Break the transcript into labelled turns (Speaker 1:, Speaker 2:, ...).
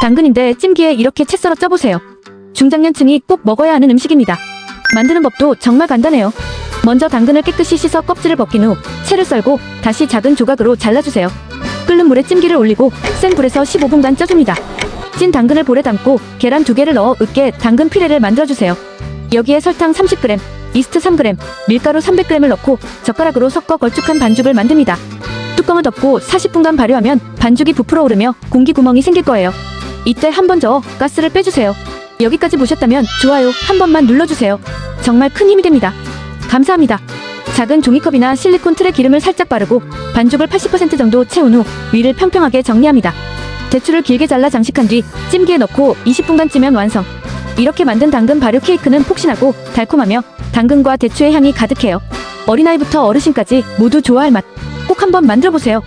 Speaker 1: 당근인데 찜기에 이렇게 채 썰어 쪄보세요. 중장년층이 꼭 먹어야 하는 음식입니다. 만드는 법도 정말 간단해요. 먼저 당근을 깨끗이 씻어 껍질을 벗긴 후 채를 썰고 다시 작은 조각으로 잘라주세요. 끓는 물에 찜기를 올리고 센 불에서 15분간 쪄줍니다. 찐 당근을 볼에 담고 계란 두 개를 넣어 으깨 당근 피레를 만들어주세요. 여기에 설탕 30g, 이스트 3g, 밀가루 300g을 넣고 젓가락으로 섞어 걸쭉한 반죽을 만듭니다. 뚜껑을 덮고 40분간 발효하면 반죽이 부풀어 오르며 공기 구멍이 생길 거예요. 이때 한 번 저어 가스를 빼주세요. 여기까지 보셨다면 좋아요 한 번만 눌러주세요. 정말 큰 힘이 됩니다. 감사합니다. 작은 종이컵이나 실리콘 틀에 기름을 살짝 바르고 반죽을 80% 정도 채운 후 위를 평평하게 정리합니다. 대추를 길게 잘라 장식한 뒤 찜기에 넣고 20분간 찌면 완성. 이렇게 만든 당근 발효 케이크는 폭신하고 달콤하며 당근과 대추의 향이 가득해요. 어린아이부터 어르신까지 모두 좋아할 맛. 꼭 한번 만들어 보세요.